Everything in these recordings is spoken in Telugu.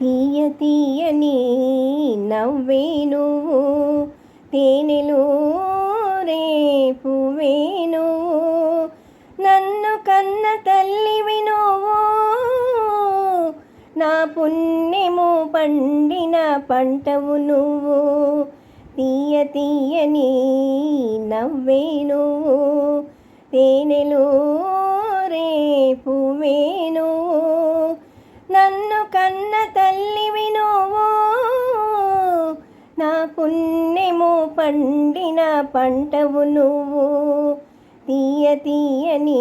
తీయ తీయని నవ్వే నువ్వు తేనెలు రేపు వేణు నన్ను కన్న తల్లివి నువ్వు నా పుణ్యము పండిన పంటవు నువ్వు. తీయ తీయని నవ్వే నువ్వు తేనెలు రేపు వేణు నన్ను కన్న తల్లివి నువ్వు నా పుణ్యము పండిన పంటవు నువ్వు తీయ తీయని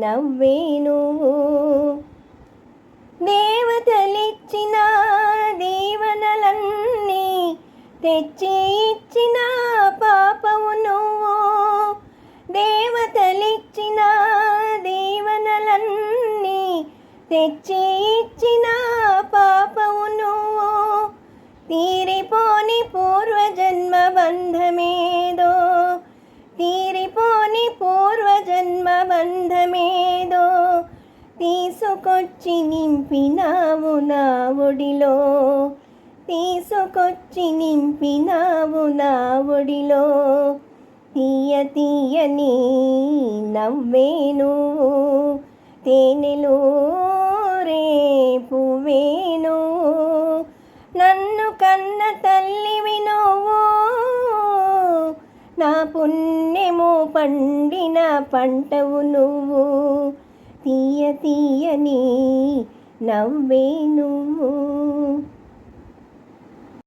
నవ్వే నువ్వు. దేవతలిచ్చిన దీవనలన్నీ తెచ్చి ఇచ్చినా తెచ్చి ఇచ్చిన పాపమును తీరిపోని పూర్వజన్మ బంధమేదో తీరిపోని పూర్వజన్మ బంధమేదో తీసుకొచ్చి నింపినావు నా ఒడిలో. తీసుకొచ్చి నింపినావు నా ఒడిలో. తీయ తీయని నవ్వేను. తేనెలో కన్న తల్లివి నువ్వు. నా పుణ్యము పండిన పంటవు నువ్వు. తీయ తీయని నవ్వే నువ్వు.